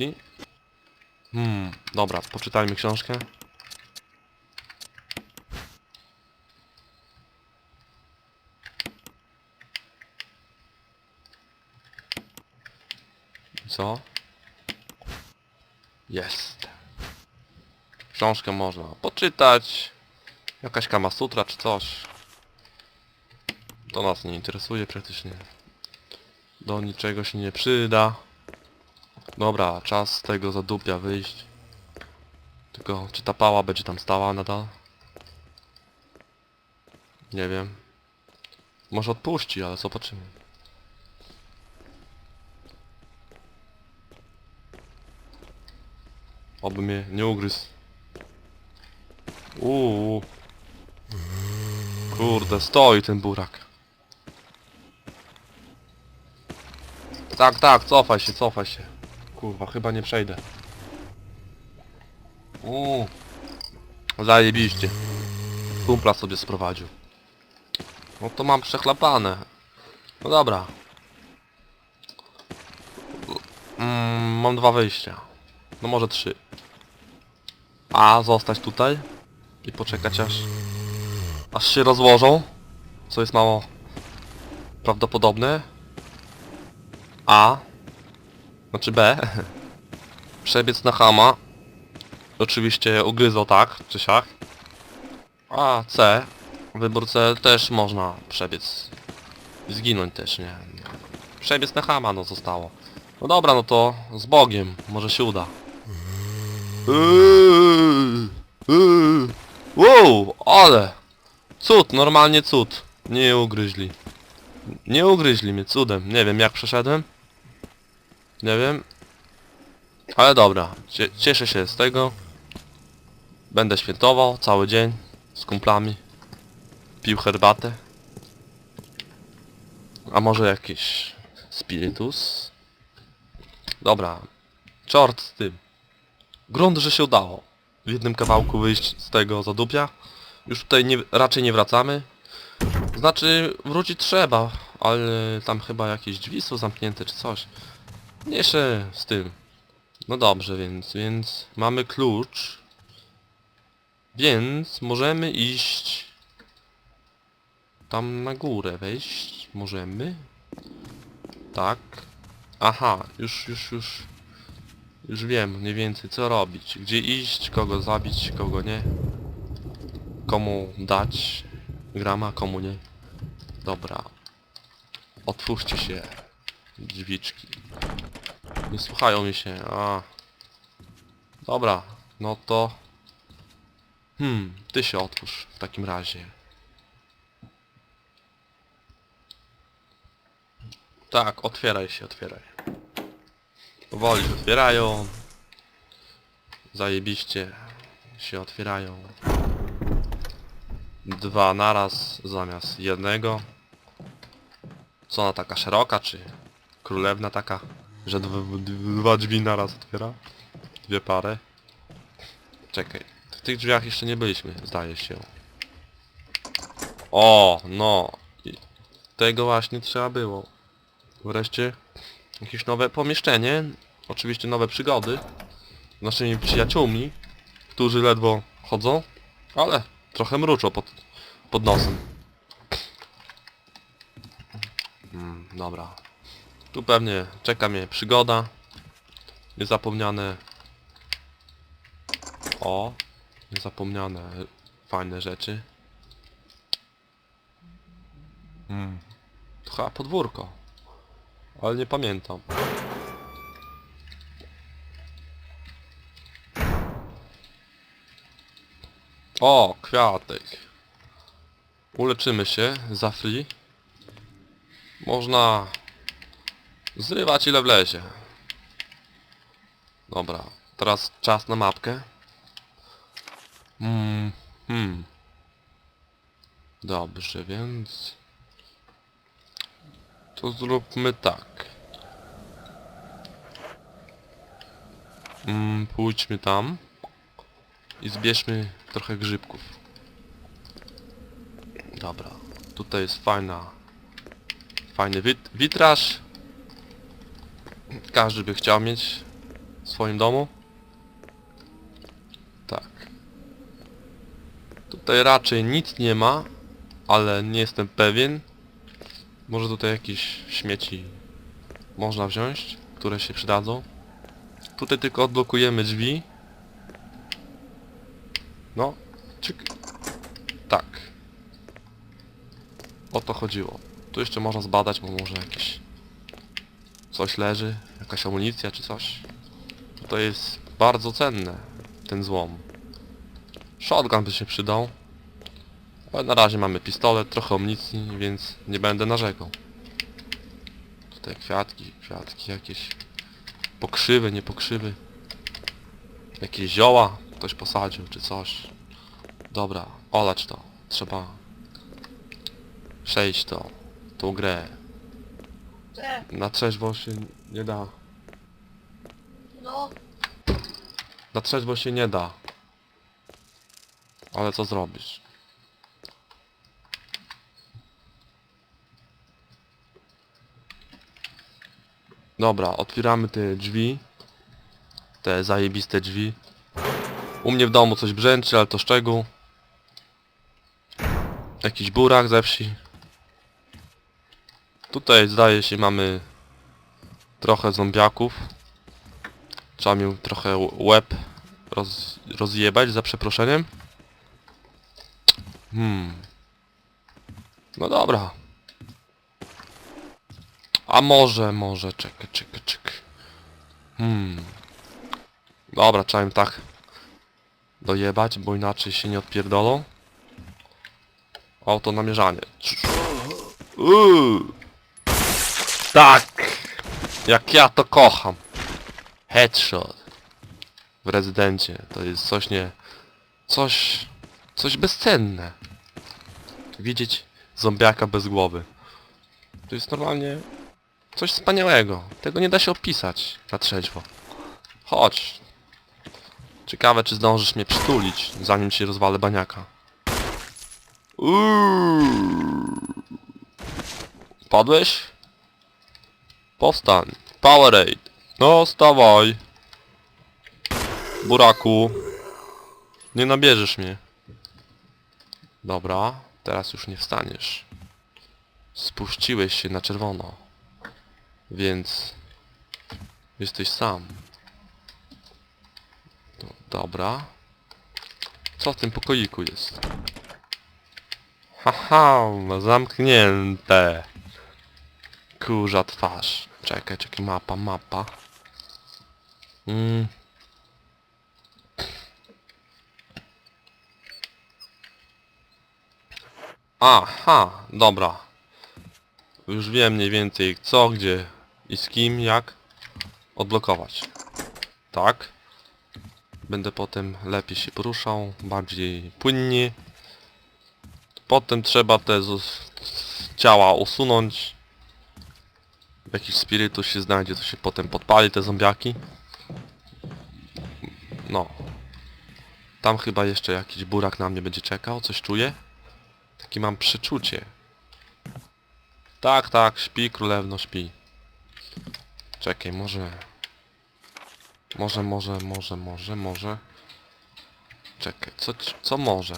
I? Hmm, dobra, poczytajmy książkę. Co? Jest. Książkę można poczytać. Jakaś kama sutra czy coś. To nas nie interesuje praktycznie. Do niczego się nie przyda. Dobra, czas z tego zadupia wyjść. Tylko czy ta pała będzie tam stała nadal? Nie wiem. Może odpuści, ale zobaczymy. Oby mnie nie ugryzł. Uuu. Kurde, stoi ten burak. Tak, tak, cofaj się, cofaj się. Kurwa, chyba nie przejdę. Uuu. Zajebiście. Kumpla sobie sprowadził. No to mam przechlapane. No dobra. Mm, mam dwa wyjścia. No może trzy. A, zostać tutaj i poczekać aż... aż się rozłożą, co jest mało prawdopodobne. A, znaczy B, przebiec na Hama, oczywiście ugryzą tak, czy siak. A, C, wybór C też można przebiec, zginąć też, nie. Przebiec na Hama, no zostało. No dobra, no to z Bogiem, może się uda. Eee. Wow, ale cud, normalnie cud. Nie ugryźli. Nie ugryźli mnie cudem. Nie wiem jak przeszedłem. Nie wiem. Ale dobra, cie cieszę się z tego. Będę świętował cały dzień z kumplami. Pił herbatę. A może jakiś spirytus? Dobra. Czort z tym. Grunt, że się udało. W jednym kawałku wyjść z tego zadupia. Już tutaj nie, raczej nie wracamy. Znaczy, wrócić trzeba, ale tam chyba jakieś drzwi są zamknięte czy coś. Mniejsze z tym. No dobrze, więc, więc mamy klucz. Więc możemy iść tam na górę wejść. Możemy. Tak. Aha, już, już, już. Już wiem mniej więcej co robić. Gdzie iść, kogo zabić, kogo nie. Komu dać grama, komu nie. Dobra. Otwórzcie się. Drzwiczki. Nie słuchają mi się. A. Dobra. No to... Hmm, ty się otwórz w takim razie. Tak, otwieraj się, otwieraj. Powoli się otwierają. Zajebiście się otwierają. Dwa naraz zamiast jednego. Co ona taka szeroka, czy królewna taka, że dwa, drzwi naraz otwiera? Dwie pary. Czekaj, w tych drzwiach jeszcze nie byliśmy, zdaje się. O, no. I tego właśnie trzeba było. Wreszcie jakieś nowe pomieszczenie. Oczywiście nowe przygody. Z naszymi przyjaciółmi, którzy ledwo chodzą, ale trochę mruczą pod, pod nosem. Mm, dobra. Tu pewnie czeka mnie przygoda. Niezapomniane... O! Niezapomniane fajne rzeczy. Mm. To chyba podwórko. Ale nie pamiętam. O, kwiatek. Uleczymy się za free. Można zrywać ile wlezie. Dobra, teraz czas na mapkę. Hmm, hmm. Dobrze, więc... To zróbmy tak. Mm, pójdźmy tam. I zbierzmy trochę grzybków. Dobra. Tutaj jest fajna... Fajny wit witraż. Każdy by chciał mieć w swoim domu? Tak. Tutaj raczej nic nie ma, ale nie jestem pewien. Może tutaj jakieś śmieci można wziąć, które się przydadzą. Tutaj tylko odblokujemy drzwi. No, czyk. Tak. O to chodziło. Tu jeszcze można zbadać, bo może jakieś coś leży, jakaś amunicja czy coś. To jest bardzo cenne, ten złom. Shotgun by się przydał. Ale na razie mamy pistolet, trochę amunicji, więc nie będę narzekał. Tutaj kwiatki, kwiatki jakieś. Pokrzywy, nie pokrzywy. Jakieś zioła ktoś posadził, czy coś. Dobra, olać to. Trzeba przejść to, tą grę. Te, Na trzeźwo się nie da. no, Na trzeźwo się nie da. Ale co zrobisz? Dobra, otwieramy te drzwi. Te zajebiste drzwi. U mnie w domu coś brzęczy, ale to szczegół. Jakiś burak ze wsi. Tutaj zdaje się mamy trochę zombiaków. Trzeba mi trochę łeb roz, rozjebać za przeproszeniem. Hmm. No dobra. A może, może, czekaj, czekaj, czekaj. Hmm. Dobra, trzeba im tak dojebać, bo inaczej się nie odpierdolą. Auto namierzanie. Uuu. Tak! Jak ja to kocham. Headshot. W rezydencie. To jest coś nie... Coś... Coś bezcenne. Widzieć zombiaka bez głowy. To jest normalnie... Coś wspaniałego. Tego nie da się opisać na trzeźwo. Chodź. Ciekawe czy zdążysz mnie przytulić, zanim ci rozwalę baniaka. Uuuu. Padłeś? Powstań. Powerade. No, stawaj. Buraku. Nie nabierzesz mnie. Dobra, teraz już nie wstaniesz. Spuściłeś się na czerwono. Więc... Jesteś sam. No, dobra. Co w tym pokoiku jest? Haha, zamknięte. Kurza twarz. Czekaj, czekaj, mapa, mapa. Mm. Aha, dobra. Już wiem mniej więcej co, gdzie i z kim, jak odblokować. Tak. Będę potem lepiej się poruszał, bardziej płynnie. Potem trzeba te ciała usunąć. Jakiś spirytus się znajdzie, to się potem podpali te zombiaki. No. Tam chyba jeszcze jakiś burak na mnie będzie czekał, coś czuję. Takie mam przeczucie. Tak, tak, śpi królewno, śpi. Czekaj, może... Może, może, może, może, może... Czekaj, co, co może?